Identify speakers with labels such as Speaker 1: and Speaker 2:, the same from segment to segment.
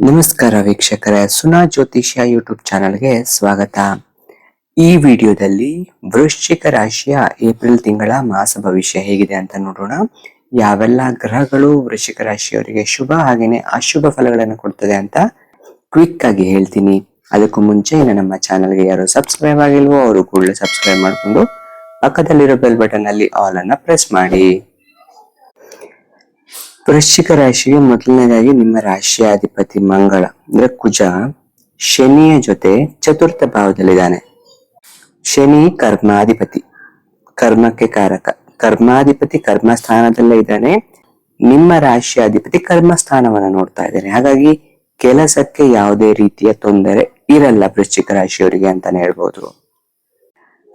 Speaker 1: ನಮಸ್ಕಾರ ವೀಕ್ಷಕರೇ, ಸುನಾ ಜ್ಯೋತಿಷ್ಯ ಯೂಟ್ಯೂಬ್ ಚಾನಲ್ಗೆ ಸ್ವಾಗತ. ಈ ವಿಡಿಯೋದಲ್ಲಿ ವೃಶ್ಚಿಕ ರಾಶಿಯ ಏಪ್ರಿಲ್ ತಿಂಗಳ ಮಾಸ ಭವಿಷ್ಯ ಹೇಗಿದೆ ಅಂತ ನೋಡೋಣ. ಯಾವೆಲ್ಲ ಗ್ರಹಗಳು ವೃಶ್ಚಿಕ ರಾಶಿಯವರಿಗೆ ಶುಭ ಹಾಗೇನೆ ಅಶುಭ ಫಲಗಳನ್ನು ಕೊಡ್ತದೆ ಅಂತ ಕ್ವಿಕ್ ಆಗಿ ಹೇಳ್ತೀನಿ. ಅದಕ್ಕೂ ಮುಂಚೆ ಇನ್ನು ನಮ್ಮ ಚಾನಲ್ಗೆ ಯಾರು ಸಬ್ಸ್ಕ್ರೈಬ್ ಆಗಿಲ್ವೋ, ಅವರು ಕೂಡಲೇ ಸಬ್ಸ್ಕ್ರೈಬ್ ಮಾಡಿಕೊಂಡು ಪಕ್ಕದಲ್ಲಿರೋ ಬೆಲ್ ಬಟನ್ ಅಲ್ಲಿ ಆಲ್ ಅನ್ನ ಪ್ರೆಸ್ ಮಾಡಿ. ವೃಶ್ಚಿಕ ರಾಶಿಗೆ ಮೊದಲನೇದಾಗಿ ನಿಮ್ಮ ರಾಶಿಯ ಅಧಿಪತಿ ಮಂಗಳ, ಅಂದ್ರೆ ಕುಜ, ಶನಿಯ ಜೊತೆ ಚತುರ್ಥ ಭಾವದಲ್ಲಿದ್ದಾನೆ. ಶನಿ ಕರ್ಮಾಧಿಪತಿ, ಕರ್ಮಕ್ಕೆ ಕಾರಕ. ಕರ್ಮಾಧಿಪತಿ ಕರ್ಮ ಸ್ಥಾನದಲ್ಲೇ ಇದ್ದಾನೆ. ನಿಮ್ಮ ರಾಶಿಯ ಅಧಿಪತಿ ಕರ್ಮ ಸ್ಥಾನವನ್ನ ನೋಡ್ತಾ ಇದ್ದಾನೆ. ಹಾಗಾಗಿ ಕೆಲಸಕ್ಕೆ ಯಾವುದೇ ರೀತಿಯ ತೊಂದರೆ ಇರಲ್ಲ ವೃಶ್ಚಿಕ ರಾಶಿಯವರಿಗೆ ಅಂತಾನೆ ಹೇಳ್ಬೋದು.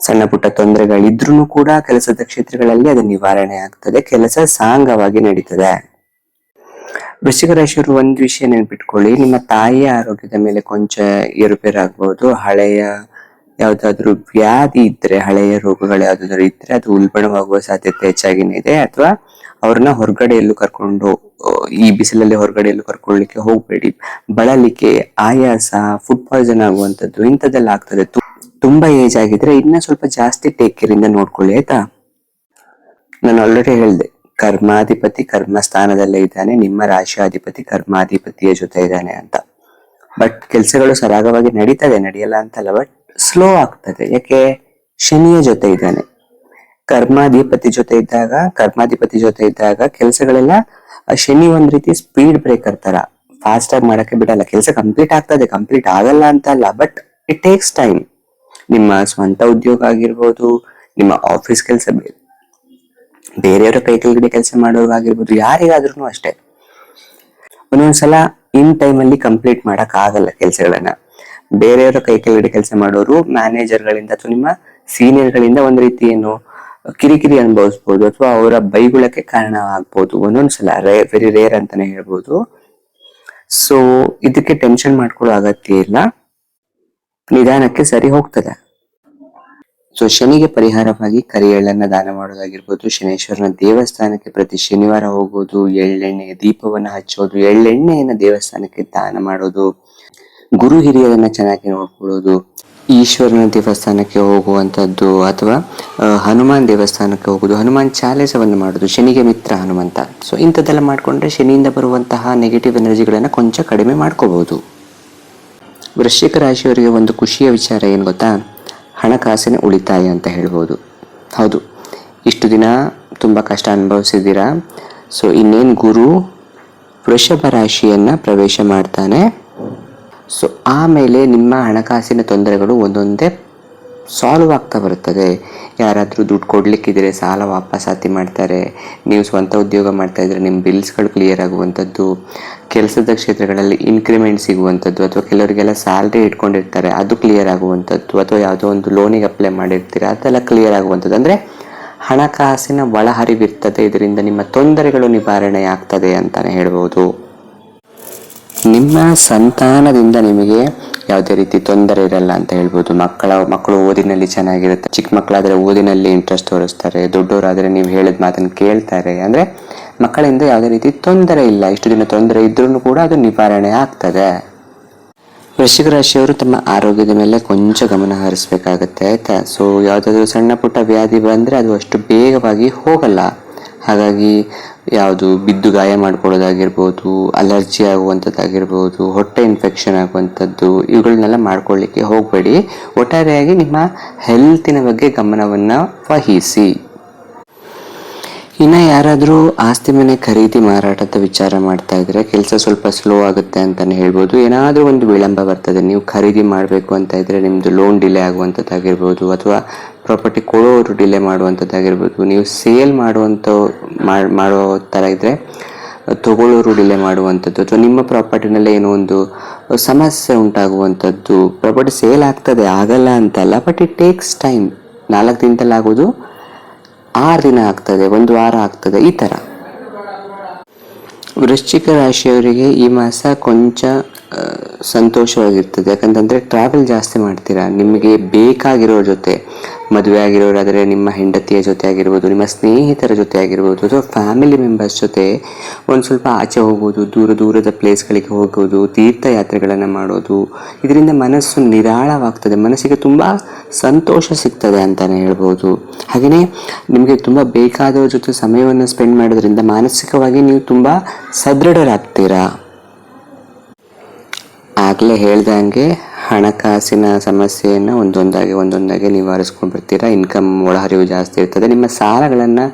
Speaker 1: ಸಣ್ಣ ಪುಟ್ಟ ತೊಂದರೆಗಳಿದ್ರೂ ಕೂಡ ಕೆಲಸದ ಕ್ಷೇತ್ರಗಳಲ್ಲಿ ಅದು ನಿವಾರಣೆ ಆಗ್ತದೆ. ಕೆಲಸ ಸಾಂಗವಾಗಿ ನಡೀತದೆ. ವೃಶ್ಚಿಕ ರಾಶಿಯವರು ಒಂದು ವಿಷಯ ನೆನ್ಪಿಟ್ಕೊಳ್ಳಿ. ನಿಮ್ಮ ತಾಯಿಯ ಆರೋಗ್ಯದ ಮೇಲೆ ಕೊಂಚ ಏರುಪೇರಾಗಬಹುದು ಹಳೆಯ ಯಾವ್ದಾದ್ರು ವ್ಯಾಧಿ ಇದ್ರೆ, ಹಳೆಯ ರೋಗಗಳು ಯಾವ್ದಾದ್ರು ಇದ್ರೆ ಅದು ಉಲ್ಬಣವಾಗುವ ಸಾಧ್ಯತೆ ಹೆಚ್ಚಾಗಿನೇ ಇದೆ. ಅಥವಾ ಅವ್ರನ್ನ ಹೊರಗಡೆ ಎಲ್ಲೂ ಕರ್ಕೊಂಡು ಈ ಬಿಸಿಲಲ್ಲಿ ಹೊರಗಡೆ ಎಲ್ಲೂ ಕರ್ಕೊಳ್ಳಿಕ್ಕೆ ಹೋಗ್ಬೇಡಿ. ಬಳಲಿಕೆ ಆಯಾಸ ಫುಡ್ ಪಾಯ್ಸನ್ ಆಗುವಂಥದ್ದು ಇಂಥದ್ದೆಲ್ಲ ಆಗ್ತದೆ. ತುಂಬಾ ಏಜ್ ಆಗಿದ್ರೆ ಇನ್ನ ಸ್ವಲ್ಪ ಜಾಸ್ತಿ ಟೇಕ್ ಕೇರ್ ಇಂದ ನೋಡ್ಕೊಳ್ಳಿ, ಆಯ್ತಾ? ನಾನು ಆಲ್ರೆಡಿ ಹೇಳಿದೆ. ಕರ್ಮಾಧಿಪತಿ ಕರ್ಮ ಸ್ಥಾನದಲ್ಲೇ ಇದ್ದಾನೆ, ನಿಮ್ಮ ರಾಶಿಯಾಧಿಪತಿ ಕರ್ಮಾಧಿಪತಿಯ ಜೊತೆ ಇದ್ದಾನೆ ಅಂತ. ಬಟ್ ಕೆಲಸಗಳು ಸರಾಗವಾಗಿ ನಡೀತದೆ, ನಡೆಯಲ್ಲ ಅಂತಲ್ಲ ಬಟ್ ಸ್ಲೋ ಆಗ್ತದೆ. ಯಾಕೆ? ಶನಿಯ ಜೊತೆ ಇದ್ದಾನೆ. ಕರ್ಮಾಧಿಪತಿ ಜೊತೆ ಇದ್ದಾಗ, ಕರ್ಮಾಧಿಪತಿ ಜೊತೆ ಇದ್ದಾಗ ಕೆಲಸಗಳೆಲ್ಲ ಶನಿ ಒಂದ್ ರೀತಿ ಸ್ಪೀಡ್ ಬ್ರೇಕರ್ ತರ. ಫಾಸ್ಟ್ ಆಗಿ ಮಾಡಕ್ಕೆ ಬಿಡಲ್ಲ. ಕೆಲಸ ಕಂಪ್ಲೀಟ್ ಆಗ್ತದೆ ಕಂಪ್ಲೀಟ್ ಆಗಲ್ಲ ಅಂತ ಅಲ್ಲ ಬಟ್ ಇಟ್ ಟೇಕ್ಸ್ ಟೈಮ್ ನಿಮ್ಮ ಸ್ವಂತ ಉದ್ಯೋಗ ಆಗಿರ್ಬೋದು, ನಿಮ್ಮ ಆಫೀಸ್ ಕೆಲಸ ಬೇರೆಯವರ ಕೈ ಕೆಳಗಡೆ ಕೆಲಸ ಮಾಡೋರಾಗಿರ್ಬೋದು ಯಾರಿಗಾದ್ರೂ ಅಷ್ಟೇ. ಒಂದೊಂದ್ಸಲ ಇನ್ ಟೈಮ್ ಅಲ್ಲಿ ಕಂಪ್ಲೀಟ್ ಮಾಡಕ್ ಆಗಲ್ಲ ಕೆಲಸಗಳನ್ನ. ಬೇರೆಯವರ ಕೈ ಕೆಳಗಡೆ ಕೆಲಸ ಮಾಡೋರು ಮ್ಯಾನೇಜರ್ ಗಳಿಂದ ಅಥವಾ ನಿಮ್ಮ ಸೀನಿಯರ್ ಗಳಿಂದ ಒಂದ್ ರೀತಿ ಏನು ಕಿರಿಕಿರಿ ಅನುಭವಿಸ್ಬೋದು ಅಥವಾ ಅವರ ಬೈಗುಳಕ್ಕೆ ಕಾರಣ ಆಗ್ಬೋದು ಒಂದೊಂದ್ಸಲ ರೇ ವೆರಿ ರೇರ್ ಅಂತಾನೆ ಹೇಳ್ಬೋದು. ಸೊ ಇದಕ್ಕೆ ಟೆನ್ಷನ್ ಮಾಡ್ಕೊಳ್ಳೋ ಅಗತ್ಯ ಇಲ್ಲ. ನಿಧಾನಕ್ಕೆ ಸರಿ ಹೋಗ್ತದೆ. ಸೊ ಶನಿಗೆ ಪರಿಹಾರವಾಗಿ ಕರಿ ಎಳ್ಳನ್ನ ದಾನ ಮಾಡೋದಾಗಿರ್ಬೋದು, ಶನೇಶ್ವರನ ದೇವಸ್ಥಾನಕ್ಕೆ ಪ್ರತಿ ಶನಿವಾರ ಹೋಗೋದು, ಎಳ್ಳೆಣ್ಣೆಯ ದೀಪವನ್ನ ಹಚ್ಚೋದು, ಎಳ್ಳೆಣ್ಣೆಯನ್ನ ದೇವಸ್ಥಾನಕ್ಕೆ ದಾನ ಮಾಡೋದು, ಗುರು ಹಿರಿಯರನ್ನ ಚೆನ್ನಾಗಿ ನೋಡ್ಕೊಳ್ಳೋದು, ಈಶ್ವರನ ದೇವಸ್ಥಾನಕ್ಕೆ ಹೋಗುವಂತದ್ದು ಅಥವಾ ಹನುಮಾನ್ ದೇವಸ್ಥಾನಕ್ಕೆ ಹೋಗೋದು, ಹನುಮಾನ್ ಚಾಲೇಸವನ್ನು ಮಾಡೋದು, ಶನಿಗೆ ಮಿತ್ರ ಹನುಮಂತ. ಸೊ ಇಂಥದ್ದೆಲ್ಲ ಮಾಡ್ಕೊಂಡ್ರೆ ಶನಿಯಿಂದ ಬರುವಂತಹ ನೆಗೆಟಿವ್ ಎನರ್ಜಿಗಳನ್ನ ಕೊಂಚ ಕಡಿಮೆ ಮಾಡ್ಕೋಬಹುದು ವೃಶ್ಚಿಕ ರಾಶಿಯವರಿಗೆ ಒಂದು ಖುಷಿಯ ವಿಚಾರ ಏನು ಗೊತ್ತಾ? ಹಣಕಾಸಿನ ಉಳಿತಾಯ ಅಂತ ಹೇಳ್ಬೋದು. ಹೌದು. ಇಷ್ಟು ದಿನ ತುಂಬ ಕಷ್ಟ ಅನುಭವಿಸಿದ್ದೀರಾ? ಸೊ ಇನ್ನೇನು ಗುರು ವೃಷಭ ರಾಶಿಯನ್ನು ಪ್ರವೇಶ ಮಾಡ್ತಾನೆ. ಸೊ ಆಮೇಲೆ ನಿಮ್ಮ ಹಣಕಾಸಿನ ತೊಂದರೆಗಳು ಒಂದೊಂದೇ ಸಾಲ್ವ್ ಆಗ್ತಾ ಬರುತ್ತದೆ. ಯಾರಾದರೂ ದುಡ್ಡು ಕೊಡಲಿಕ್ಕಿದ್ರೆ ಸಾಲ ವಾಪಸಾತಿ ಮಾಡ್ತಾರೆ. ನೀವು ಸ್ವಂತ ಉದ್ಯೋಗ ಮಾಡ್ತಾ ಇದ್ರೆ ನಿಮ್ಮ ಬಿಲ್ಸ್ಗಳು ಕ್ಲಿಯರ್ ಆಗುವಂಥದ್ದು. ಕೆಲಸದ ಕ್ಷೇತ್ರಗಳಲ್ಲಿ ಇನ್ಕ್ರಿಮೆಂಟ್ ಸಿಗುವಂಥದ್ದು ಅಥವಾ ಕೆಲವರಿಗೆಲ್ಲ ಸ್ಯಾಲ್ರಿ ಇಟ್ಕೊಂಡಿರ್ತಾರೆ, ಅದು ಕ್ಲಿಯರ್ ಆಗುವಂಥದ್ದು. ಅಥವಾ ಯಾವುದೋ ಒಂದು ಲೋನಿಗೆ ಅಪ್ಲೈ ಮಾಡಿರ್ತೀರ, ಅದೆಲ್ಲ ಕ್ಲಿಯರ್ ಆಗುವಂಥದ್ದು. ಅಂದರೆ ಹಣಕಾಸಿನ ಒಳಹರಿವಿರ್ತದೆ, ಇದರಿಂದ ನಿಮ್ಮ ತೊಂದರೆಗಳು ನಿವಾರಣೆ ಆಗ್ತದೆ ಅಂತಲೇ ಹೇಳ್ಬೋದು. ನಿಮ್ಮ ಸಂತಾನದಿಂದ ನಿಮಗೆ ಯಾವುದೇ ರೀತಿ ತೊಂದರೆ ಇರಲ್ಲ ಅಂತ ಹೇಳ್ಬೋದು. ಮಕ್ಕಳ, ಮಕ್ಕಳು ಓದಿನಲ್ಲಿ ಚೆನ್ನಾಗಿರುತ್ತೆ. ಚಿಕ್ಕ ಮಕ್ಕಳಾದರೆ ಓದಿನಲ್ಲಿ ಇಂಟ್ರೆಸ್ಟ್ ತೋರಿಸ್ತಾರೆ. ದೊಡ್ಡವರಾದರೆ ನೀವು ಹೇಳಿದ ಮಾತನ್ನು ಕೇಳ್ತಾರೆ. ಅಂದರೆ ಮಕ್ಕಳಿಂದ ಯಾವುದೇ ರೀತಿ ತೊಂದರೆ ಇಲ್ಲ. ಇಷ್ಟು ದಿನ ತೊಂದರೆ ಇದ್ರೂ ಕೂಡ ಅದು ನಿವಾರಣೆ ಆಗ್ತದೆ. ವೃಶ್ಚಿಕ ರಾಶಿಯವರು ತಮ್ಮ ಆರೋಗ್ಯದ ಮೇಲೆ ಕೊಂಚ ಗಮನ ಹರಿಸಬೇಕಾಗುತ್ತೆ. ಆಯಿತಾ ಸೊ, ಯಾವುದಾದ್ರೂ ಸಣ್ಣ ಪುಟ್ಟ ವ್ಯಾಧಿ ಬಂದರೆ ಅದು ಅಷ್ಟು ಬೇಗವಾಗಿ ಹೋಗಲ್ಲ. ಹಾಗಾಗಿ ಯಾವುದು ಬಿದ್ದು ಗಾಯ ಮಾಡ್ಕೊಳ್ಳೋದಾಗಿರ್ಬೋದು ಅಲರ್ಜಿ ಆಗುವಂಥದ್ದಾಗಿರ್ಬೋದು, ಹೊಟ್ಟೆ ಇನ್ಫೆಕ್ಷನ್ ಆಗುವಂಥದ್ದು, ಇವುಗಳನ್ನೆಲ್ಲ ಮಾಡ್ಕೊಳ್ಳಿಕ್ಕೆ ಹೋಗಬೇಡಿ. ಒಟ್ಟಾರೆಯಾಗಿ ನಿಮ್ಮ ಹೆಲ್ತಿನ ಬಗ್ಗೆ ಗಮನವನ್ನು ವಹಿಸಿ. ಇನ್ನು ಯಾರಾದರೂ ಆಸ್ತಿ ಮನೆ ಖರೀದಿ ಮಾರಾಟದ ವಿಚಾರ ಮಾಡ್ತಾ ಇದ್ರೆ ಕೆಲಸ ಸ್ವಲ್ಪ ಸ್ಲೋ ಆಗುತ್ತೆ ಅಂತಲೇ ಹೇಳ್ಬೋದು. ಏನಾದರೂ ಒಂದು ವಿಳಂಬ ಬರ್ತದೆ, ನೀವು ಖರೀದಿ ಮಾಡಬೇಕು ಅಂತ ಇದ್ರೆ ನಿಮ್ಮದು ಲೋನ್ ಡಿಲೇ ಆಗುವಂಥದ್ದಾಗಿರ್ಬೋದು ಅಥವಾ ಪ್ರಾಪರ್ಟಿ ಕೊಡೋರು ಡಿಲೇ ಮಾಡುವಂಥದ್ದಾಗಿರ್ಬೋದು ನೀವು ಸೇಲ್ ಮಾಡುವಂಥ ಮಾಡ್- ಥರ ಇದ್ದರೆ ತಗೊಳ್ಳೋರು ಡಿಲೇ ಮಾಡುವಂಥದ್ದು ಅಥವಾ ನಿಮ್ಮ ಪ್ರಾಪರ್ಟಿನಲ್ಲೇ ಏನೋ ಒಂದು ಸಮಸ್ಯೆ ಉಂಟಾಗುವಂಥದ್ದು. ಪ್ರಾಪರ್ಟಿ ಸೇಲ್ ಆಗ್ತದೆ, ಆಗಲ್ಲ ಅಂತಲ್ಲ ಬಟ್ ಇಟ್ ಟೇಕ್ಸ್ ಟೈಮ್ ನಾಲ್ಕು ದಿನದಲ್ಲಿ ಆಗೋದು, ಆರು ದಿನ ಆಗ್ತದೆ, ಒಂದು ವಾರ ಆಗ್ತದೆ, ಈ ಥರ. ವೃಶ್ಚಿಕ ರಾಶಿಯವರಿಗೆ ಈ ಮಾಸ ಕೊಂಚ ಸಂತೋಷವಾಗಿರ್ತದೆ. ಯಾಕಂತಂದರೆ ಟ್ರಾವೆಲ್ ಜಾಸ್ತಿ ಮಾಡ್ತೀರಾ? ನಿಮಗೆ ಬೇಕಾಗಿರೋ ಜೊತೆ ಮದುವೆ ಆಗಿರೋರಾದರೆ ನಿಮ್ಮ ಹೆಂಡತಿಯ ಜೊತೆ ಆಗಿರ್ಬೋದು ನಿಮ್ಮ ಸ್ನೇಹಿತರ ಜೊತೆ ಆಗಿರ್ಬೋದು ಅಥವಾ ಫ್ಯಾಮಿಲಿ ಮೆಂಬರ್ಸ್ ಜೊತೆ ಒಂದು ಸ್ವಲ್ಪ ಆಚೆ ಹೋಗೋದು, ದೂರ ದೂರದ ಪ್ಲೇಸ್ಗಳಿಗೆ ಹೋಗೋದು, ತೀರ್ಥಯಾತ್ರೆಗಳನ್ನು ಮಾಡೋದು, ಇದರಿಂದ ಮನಸ್ಸು ನಿರಾಳವಾಗ್ತದೆ, ಮನಸ್ಸಿಗೆ ತುಂಬ ಸಂತೋಷ ಸಿಗ್ತದೆ ಅಂತಲೇ ಹೇಳ್ಬೋದು. ಹಾಗೆಯೇ ನಿಮಗೆ ತುಂಬ ಬೇಕಾದವ್ರ ಜೊತೆ ಸಮಯವನ್ನು ಸ್ಪೆಂಡ್ ಮಾಡೋದ್ರಿಂದ ಮಾನಸಿಕವಾಗಿ ನೀವು ತುಂಬ ಸದೃಢರಾಗ್ತೀರಾ? ಆಗಲೇ ಹೇಳ್ದಂಗೆ ಹಣಕಾಸಿನ ಸಮಸ್ಯೆಯನ್ನು ಒಂದೊಂದಾಗಿ ಒಂದೊಂದಾಗಿ ನಿವಾರಿಸ್ಕೊಂಡು ಬರ್ತೀರಾ ಇನ್ಕಮ್ ಒಳಹರಿವು ಜಾಸ್ತಿ ಇರ್ತದೆ. ನಿಮ್ಮ ಸಾಲಗಳನ್ನು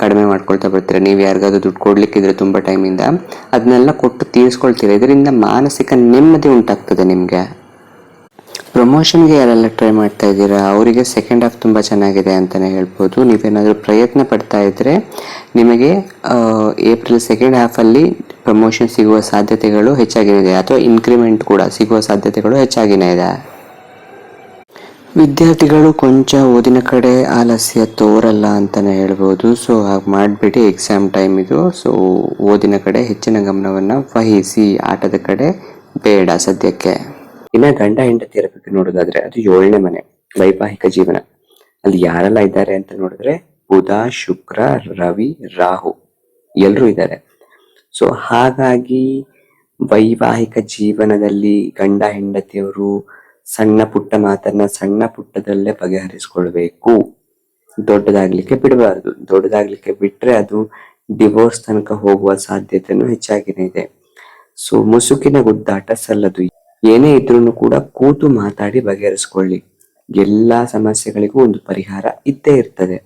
Speaker 1: ಕಡಿಮೆ ಮಾಡ್ಕೊಳ್ತಾ ಬರ್ತೀರಾ ನೀವು ಯಾರಿಗಾದ್ರೂ ದುಡ್ಡು ಕೊಡಲಿಕ್ಕಿದ್ರೆ ತುಂಬ ಟೈಮಿಂದ ಅದನ್ನೆಲ್ಲ ಕೊಟ್ಟು ತೀರಿಸ್ಕೊಳ್ತೀರಾ? ಇದರಿಂದ ಮಾನಸಿಕ ನೆಮ್ಮದಿ ಉಂಟಾಗ್ತದೆ ನಿಮಗೆ. ಪ್ರಮೋಷನ್ಗೆ ಯಾರೆಲ್ಲ ಟ್ರೈ ಮಾಡ್ತಾ ಇದ್ದೀರಾ? ಅವರಿಗೆ ಸೆಕೆಂಡ್ ಹಾಫ್ ತುಂಬ ಚೆನ್ನಾಗಿದೆ ಅಂತಲೇ ಹೇಳ್ಬೋದು. ನೀವೇನಾದರೂ ಪ್ರಯತ್ನ ಪಡ್ತಾ ಇದ್ದರೆ ನಿಮಗೆ ಏಪ್ರಿಲ್ ಸೆಕೆಂಡ್ ಹಾಫಲ್ಲಿ ಪ್ರಮೋಷನ್ ಸಿಗುವ ಸಾಧ್ಯತೆಗಳು ಹೆಚ್ಚಾಗಿದೆ ಅಥವಾ ಇನ್ಕ್ರಿಮೆಂಟ್ ಕೂಡ ಸಿಗುವ ಸಾಧ್ಯತೆಗಳು ಹೆಚ್ಚಾಗಿನೇ ಇದೆ. ವಿದ್ಯಾರ್ಥಿಗಳು ಕೊಂಚ ಓದಿನ ಕಡೆ ಆಲಸ್ಯ ತೋರಲ್ಲ ಅಂತಲೇ ಹೇಳ್ಬೋದು. ಸೊ ಹಾಗೆ ಮಾಡಿಬಿಟ್ಟು ಎಕ್ಸಾಮ್ ಟೈಮ್ ಇದು. ಸೊ ಓದಿನ ಕಡೆ ಹೆಚ್ಚಿನ ಗಮನವನ್ನು ವಹಿಸಿ. ಆಟದ ಕಡೆ ಬೇಡ ಸದ್ಯಕ್ಕೆ. ಇನ್ನು ಗಂಡ ಹೆಂಡತಿ ಇರಬೇಕು ನೋಡೋದಾದ್ರೆ, ಅದು ಏಳನೇ ಮನೆ, ವೈವಾಹಿಕ ಜೀವನ. ಅಲ್ಲಿ ಯಾರೆಲ್ಲ ಇದ್ದಾರೆ ಅಂತ ನೋಡಿದ್ರೆ, ಬುಧ, ಶುಕ್ರ, ರವಿ, ರಾಹು. ಎಲ್ಲರೂ ಇದ್ದಾರೆ. ಸೊ ಹಾಗಾಗಿ ವೈವಾಹಿಕ ಜೀವನದಲ್ಲಿ ಗಂಡ ಹೆಂಡತಿಯವರು ಸಣ್ಣ ಪುಟ್ಟ ಮಾತನ್ನ ಸಣ್ಣ ಪುಟ್ಟದಲ್ಲೇ ಬಗೆಹರಿಸ್ಕೊಳ್ಬೇಕು. ದೊಡ್ಡದಾಗ್ಲಿಕ್ಕೆ ಬಿಡಬಾರದು. ದೊಡ್ಡದಾಗ್ಲಿಕ್ಕೆ ಬಿಟ್ರೆ ಅದು ಡಿವೋರ್ಸ್ ತನಕ ಹೋಗುವ ಸಾಧ್ಯತೆನೂ ಹೆಚ್ಚಾಗಿನೇ ಇದೆ. ಸೊ ಮುಸುಕಿನ ಗುದ್ದಾಟ ಸಲ್ಲದು. ಏನೇ ಇದ್ರೂ ಕೂಡ ಕೂತು ಮಾತಾಡಿ ಬಗೆಹರಿಸ್ಕೊಳ್ಳಿ. ಎಲ್ಲಾ ಸಮಸ್ಯೆಗಳಿಗೂ ಒಂದು ಪರಿಹಾರ ಇದ್ದೇ ಇರ್ತದೆ.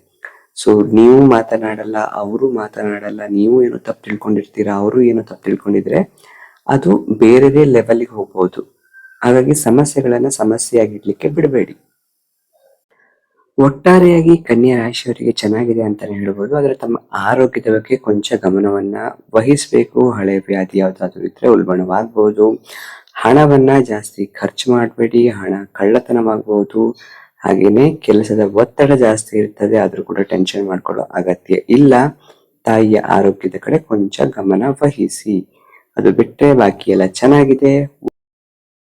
Speaker 1: ಸೊ ನೀವು ಮಾತನಾಡಲ್ಲ, ಅವರು ಮಾತನಾಡಲ್ಲ, ನೀವು ಏನೋ ತಪ್ಪು ತಿಳ್ಕೊಂಡಿರ್ತೀರಾ, ಅವರು ಏನೋ ತಪ್ಪು ತಿಳ್ಕೊಂಡಿದ್ರೆ ಅದು ಬೇರೆದೇ ಲೆವೆಲ್ಗೆ ಹೋಗ್ಬೋದು. ಹಾಗಾಗಿ ಸಮಸ್ಯೆಗಳನ್ನ ಸಮಸ್ಯೆಯಾಗಿಡ್ಲಿಕ್ಕೆ ಬಿಡಬೇಡಿ. ಒಟ್ಟಾರೆಯಾಗಿ ಕನ್ಯಾ ರಾಶಿಯವರಿಗೆ ಚೆನ್ನಾಗಿದೆ ಅಂತಾನೆ ಹೇಳ್ಬೋದು, ಆದ್ರೆ ತಮ್ಮ ಆರೋಗ್ಯದ ಬಗ್ಗೆ ಕೊಂಚ ಗಮನವನ್ನ ವಹಿಸಬೇಕು. ಹಳೆ ವ್ಯಾಧಿ ಯಾವ್ದಾದ್ರು ಇದ್ರೆ ಉಲ್ಬಣವಾಗಬಹುದು ಹಣವನ್ನ ಜಾಸ್ತಿ ಖರ್ಚು ಮಾಡಬೇಡಿ, ಹಣ ಕಳ್ಳತನವಾಗಬಹುದು ಹಾಗೇನೆ ಕೆಲಸದ ಒತ್ತಡ ಜಾಸ್ತಿ ಇರ್ತದೆ, ಆದ್ರೂ ಕೂಡ ಟೆನ್ಷನ್ ಮಾಡ್ಕೊಳ್ಳೋ ಅಗತ್ಯ ಇಲ್ಲ. ತಾಯಿಯ ಆರೋಗ್ಯದ ಕಡೆ ಕೊಂಚ ಗಮನ ವಹಿಸಿ. ಅದು ಬಿಟ್ಟರೆ ಬಾಕಿ ಎಲ್ಲ ಚೆನ್ನಾಗಿದೆ.